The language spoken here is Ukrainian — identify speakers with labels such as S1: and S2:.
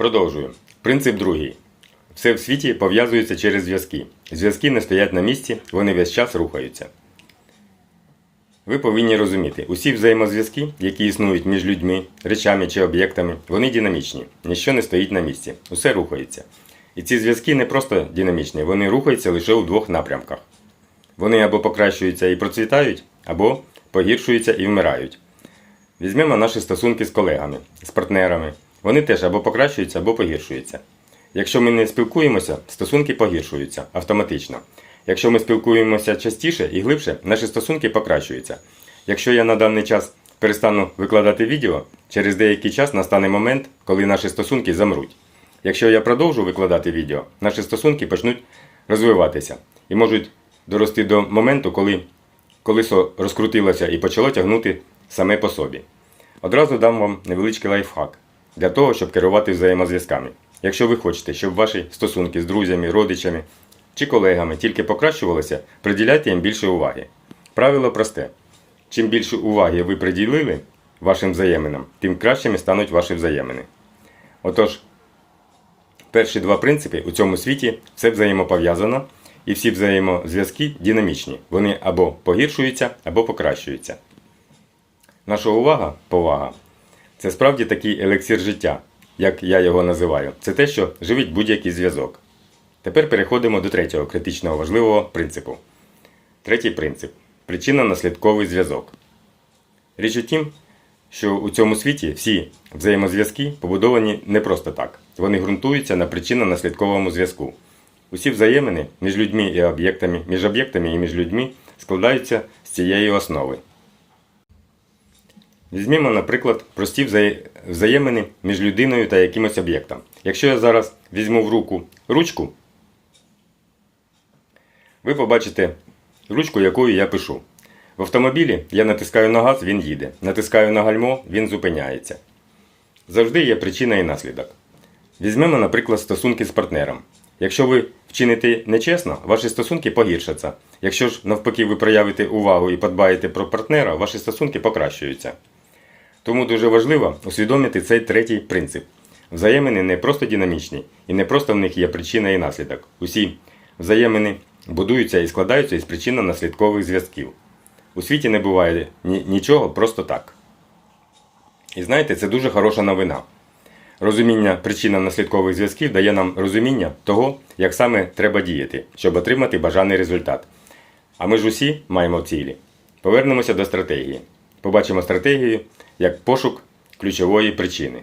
S1: Продовжую. Принцип другий. Все в світі пов'язується через зв'язки. Зв'язки не стоять на місці, вони весь час рухаються. Ви повинні розуміти, усі взаємозв'язки, які існують між людьми, речами чи об'єктами, вони динамічні. Ніщо не стоїть на місці, усе рухається. І ці зв'язки не просто динамічні, вони рухаються лише у двох напрямках. Вони або покращуються і процвітають, або погіршуються і вмирають. Візьмемо наші стосунки з колегами, з партнерами. Вони теж або покращуються, або погіршуються. Якщо ми не спілкуємося, стосунки погіршуються автоматично. Якщо ми спілкуємося частіше і глибше, наші стосунки покращуються. Якщо я на даний час перестану викладати відео, через деякий час настане момент, коли наші стосунки замруть. Якщо я продовжу викладати відео, наші стосунки почнуть розвиватися і можуть дорости до моменту, коли колесо розкрутилося і почало тягнути саме по собі. Одразу дам вам невеличкий лайфхак для того, щоб керувати взаємозв'язками. Якщо ви хочете, щоб ваші стосунки з друзями, родичами чи колегами тільки покращувалися, приділяйте їм більше уваги. Правило просте: чим більше уваги ви приділили вашим взаєминам, тим кращими стануть ваші взаємини. Отож, перші два принципи у цьому світі все взаємопов'язано, і всі взаємозв'язки динамічні. Вони або погіршуються, або покращуються. Наша увага, повага це справді такий елексір життя, як я його називаю. Це те, що живить будь-який зв'язок. Тепер переходимо до третього критичного важливого принципу. Третій принцип причинно-наслідковий зв'язок. Річ у тім, що у цьому світі всі взаємозв'язки побудовані не просто так. Вони ґрунтуються на причинно-наслідковому зв'язку. Усі взаємини між людьми і об'єктами, між об'єктами і між людьми складаються з цієї основи. Візьмімо, наприклад, прості взає- взаємини між людиною та якимось об'єктом. Якщо я зараз візьму в руку ручку, ви побачите ручку, якою я пишу. В автомобілі я натискаю на газ, він їде. Натискаю на гальмо, він зупиняється. Завжди є причина і наслідок. Візьмемо, наприклад, стосунки з партнером. Якщо ви вчините нечесно, ваші стосунки погіршаться. Якщо ж навпаки ви проявите увагу і подбаєте про партнера, ваші стосунки покращуються. Тому дуже важливо усвідомити цей третій принцип. Взаємини не просто динамічні, і не просто в них є причина і наслідок. Усі взаємини будуються і складаються із причинно-наслідкових зв'язків. У світі не буває ні- нічого просто так. І знаєте, це дуже хороша новина. Розуміння причинно-наслідкових зв'язків дає нам розуміння того, як саме треба діяти, щоб отримати бажаний результат. А ми ж усі маємо цілі. Повернемося до стратегії. Побачимо стратегію як пошук ключової причини.